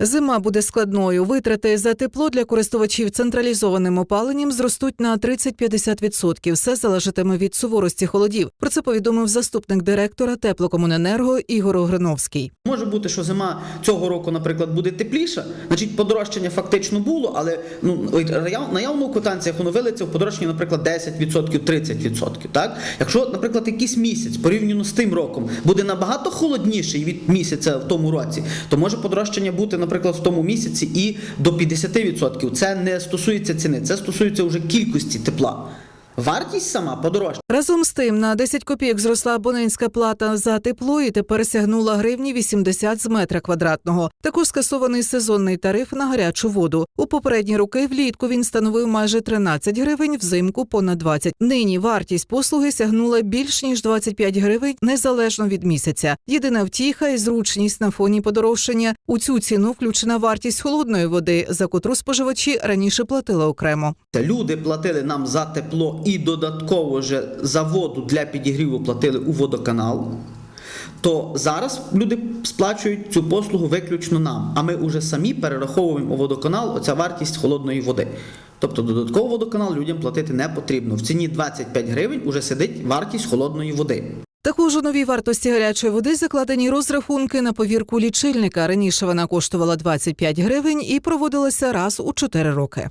Зима буде складною. Витрати за тепло для користувачів централізованим опаленням зростуть на 30-50%. Все залежатиме від суворості холодів. Про це повідомив заступник директора теплокомуненерго Ігор Огриновський. Може бути, що зима цього року, наприклад, буде тепліша, значить подорожчання фактично було, але ну наявно у квитанціях воно вилиться в подорожчання, наприклад, 10%, 30%. Так? Якщо, наприклад, якийсь місяць порівняно з тим роком буде набагато холодніший від місяця в тому році, то може подорожчання бути, наприклад, в тому місяці і до 50%. Це не стосується ціни, це стосується вже кількості тепла. Вартість сама подорожча. Разом з тим на 10 копійок зросла абонентська плата за тепло і тепер сягнула гривні 80 з метра квадратного. Також скасований сезонний тариф на гарячу воду. У попередні роки влітку він становив майже 13 гривень, взимку понад 20. Нині вартість послуги сягнула більш ніж 25 гривень незалежно від місяця. Єдина втіха і зручність на фоні подорожчання. У цю ціну включена вартість холодної води, за котру споживачі раніше платили окремо. Люди платили нам за тепло і додатково вже за воду для підігріву платили у водоканал. То зараз люди сплачують цю послугу виключно нам, а ми вже самі перераховуємо у водоканал оця вартість холодної води. Тобто додатково водоканал людям платити не потрібно. В ціні 25 гривень уже сидить вартість холодної води. Також у новій вартості гарячої води закладені розрахунки на повірку лічильника. Раніше вона коштувала 25 гривень і проводилася раз у 4 роки.